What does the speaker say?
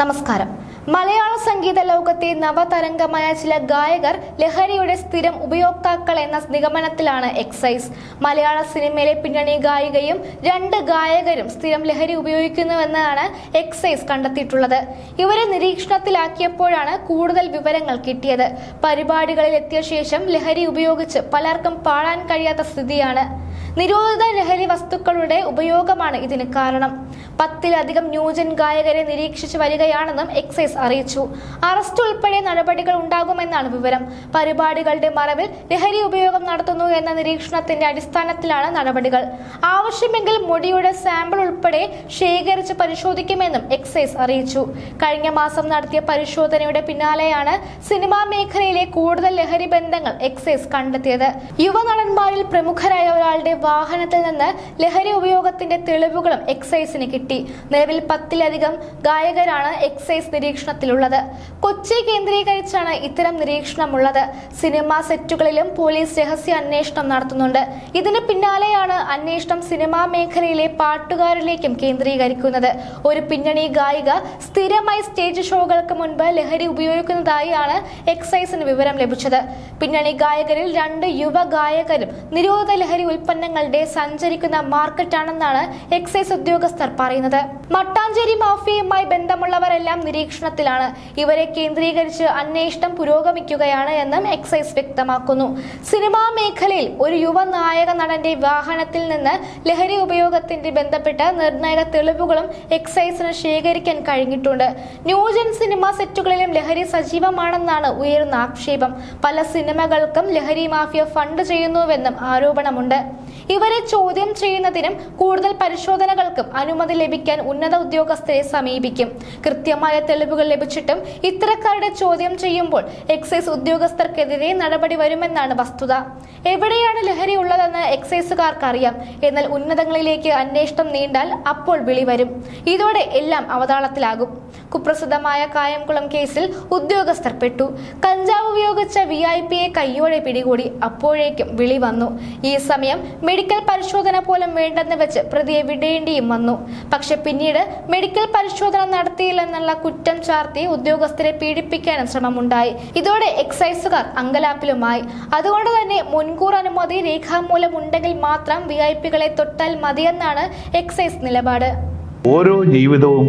നമസ്കാരം. മലയാള സംഗീത ലോകത്തെ നവതരംഗമായ ചില ഗായകർ ലഹരിയുടെ സ്ഥിരം ഉപയോക്താക്കൾ എന്ന നിഗമനത്തിലാണ് എക്സൈസ്. മലയാള സിനിമയിലെ പിന്നണി ഗായികയും രണ്ട് ഗായകരും സ്ഥിരം ലഹരി ഉപയോഗിക്കുന്നുവെന്നാണ് എക്സൈസ് കണ്ടെത്തിയിട്ടുള്ളത്. ഇവരെ നിരീക്ഷണത്തിലാക്കിയപ്പോഴാണ് കൂടുതൽ വിവരങ്ങൾ കിട്ടിയത്. പരിപാടികളിൽ എത്തിയ ശേഷം ലഹരി ഉപയോഗിച്ച് പലർക്കും പാടാൻ കഴിയാത്ത സ്ഥിതിയാണ്. നിരോധിത ലഹരി വസ്തുക്കളുടെ ഉപയോഗമാണ് ഇതിന് കാരണം. പത്തിലധികം ന്യൂജൻ ഗായകരെ നിരീക്ഷിച്ചു വരികയാണെന്നും എക്സൈസ് അറിയിച്ചു. അറസ്റ്റ് ഉൾപ്പെടെ നടപടികൾ ഉണ്ടാകുമെന്നാണ് വിവരം. പരിപാടികളുടെ മറവിൽ ലഹരി ഉപയോഗം നടത്തുന്നു എന്ന നിരീക്ഷണത്തിന്റെ അടിസ്ഥാനത്തിലാണ് നടപടികൾ. ആവശ്യമെങ്കിൽ മുടിയുടെ സാമ്പിൾ ഉൾപ്പെടെ ശേഖരിച്ച് പരിശോധിക്കുമെന്നും എക്സൈസ് അറിയിച്ചു. കഴിഞ്ഞ മാസം നടത്തിയ പരിശോധനയുടെ പിന്നാലെയാണ് സിനിമാ മേഖലയിലെ കൂടുതൽ ലഹരി ബന്ധങ്ങൾ എക്സൈസ് കണ്ടെത്തിയത്. യുവനടന്മാരിൽ പ്രമുഖരായ ഒരാളുടെ വാഹനത്തിൽ നിന്ന് ലഹരി ഉപയോഗത്തിന്റെ തെളിവുകളും എക്സൈസിന് കിട്ടി. നിലവിൽ പത്തിലധികം ഗായകരാണ് എക്സൈസ് നിരീക്ഷണത്തിലുള്ളത്. കൊച്ചി കേന്ദ്രീകരിച്ചാണ് ഇത്തരം നിരീക്ഷണമുള്ളത്. സിനിമാ സെറ്റുകളിലും പോലീസ് രഹസ്യ അന്വേഷണം നടത്തുന്നുണ്ട്. ഇതിന് പിന്നാലെയാണ് അന്വേഷണം സിനിമാ മേഖലയിലെ പാട്ടുകാരിലേക്കും കേന്ദ്രീകരിക്കുന്നത്. ഒരു പിന്നണി ഗായിക സ്ഥിരമായി സ്റ്റേജ് ഷോകൾക്ക് മുൻപ് ലഹരി ഉപയോഗിക്കുന്നതായാണ് എക്സൈസിന് വിവരം ലഭിച്ചത്. പിന്നണി ഗായകരിൽ രണ്ട് യുവ ഗായകരും നിരോധിത ലഹരി ഉൽപ്പന്നങ്ങളുടെ സഞ്ചരിക്കുന്ന മാർക്കറ്റാണെന്നാണ് എക്സൈസ് ഉദ്യോഗസ്ഥർ പറയുന്നത്. മട്ടാഞ്ചേരി മാഫിയയുമായി ബന്ധമുള്ളവരെല്ലാം നിരീക്ഷണത്തിലാണ്. ഇവരെ കേന്ദ്രീകരിച്ച് അന്വേഷണം പുരോഗമിക്കുകയാണ് എന്നും എക്സൈസ് വ്യക്തമാക്കുന്നു. സിനിമാ മേഖലയിൽ ഒരു യുവ നായക നടന്റെ വാഹനത്തിൽ നിന്ന് ലഹരി ഉപയോഗത്തിന്റെ ബന്ധപ്പെട്ട നിർണായക തെളിവുകളും എക്സൈസിന് ശേഖരിക്കാൻ കഴിഞ്ഞിട്ടുണ്ട്. ന്യൂജൻ സിനിമാ സെറ്റുകളിലും ലഹരി സജീവമാണെന്നാണ് ഉയരുന്ന ആക്ഷേപം. പല സിനിമകൾക്കും ലഹരി മാഫിയ ഫണ്ട് ചെയ്യുന്നുവെന്നും ആരോപണമുണ്ട്. ഇവരെ ചോദ്യം ചെയ്യുന്നതിനും കൂടുതൽ പരിശോധനകൾക്കും അനുമതി ലഭിക്കാൻ ഉന്നത ഉദ്യോഗസ്ഥരെ സമീപിക്കും. കൃത്യമായ തെളിവുകൾ ലഭിച്ചിട്ടും ഇത്തരക്കാരുടെ ചോദ്യം ചെയ്യുമ്പോൾ എക്സൈസ് ഉദ്യോഗസ്ഥർക്കെതിരെ നടപടി വരുമെന്നാണ് വസ്തുത. എവിടെയാണ് ലഹരി ഉള്ളതെന്ന് എക്സൈസുകാർക്ക് അറിയാം എന്നാൽ ഉന്നതങ്ങളിലേക്ക് അന്വേഷണം നീണ്ടാൽ അപ്പോൾ വിളി വരും. ഇതോടെ എല്ലാം അവതാളത്തിലാകും. കുപ്രസിദ്ധമായ കായംകുളം കേസിൽ ഉദ്യോഗസ്ഥർ പെട്ടു കഞ്ചാവ് ഉപയോഗിച്ച വി ഐ പിയെ കയ്യോടെ പിടികൂടി അപ്പോഴേക്കും വിളി വന്നു. ഈ സമയം മെഡിക്കൽ പരിശോധന പോലും വേണ്ടെന്ന് വെച്ച് പ്രതിയെ വിടേണ്ടിയും വന്നു. പക്ഷെ പിന്നീട് മെഡിക്കൽ പരിശോധന നടത്തിയില്ലെന്നുള്ള കുറ്റം ചാർത്തി ഉദ്യോഗസ്ഥരെ പീഡിപ്പിക്കാനും ശ്രമമുണ്ടായി. ഇതോടെ എക്സൈസുകാർ അങ്കലാപ്പിലുമായി. അതുകൊണ്ട് തന്നെ മുൻകൂർ അനുമതി രേഖാമൂലം ഉണ്ടെങ്കിൽ മാത്രം വി ഐ പികളെ തൊട്ടാൽ മതിയെന്നാണ് എക്സൈസ് നിലപാട്. ഓരോ ജീവിതവും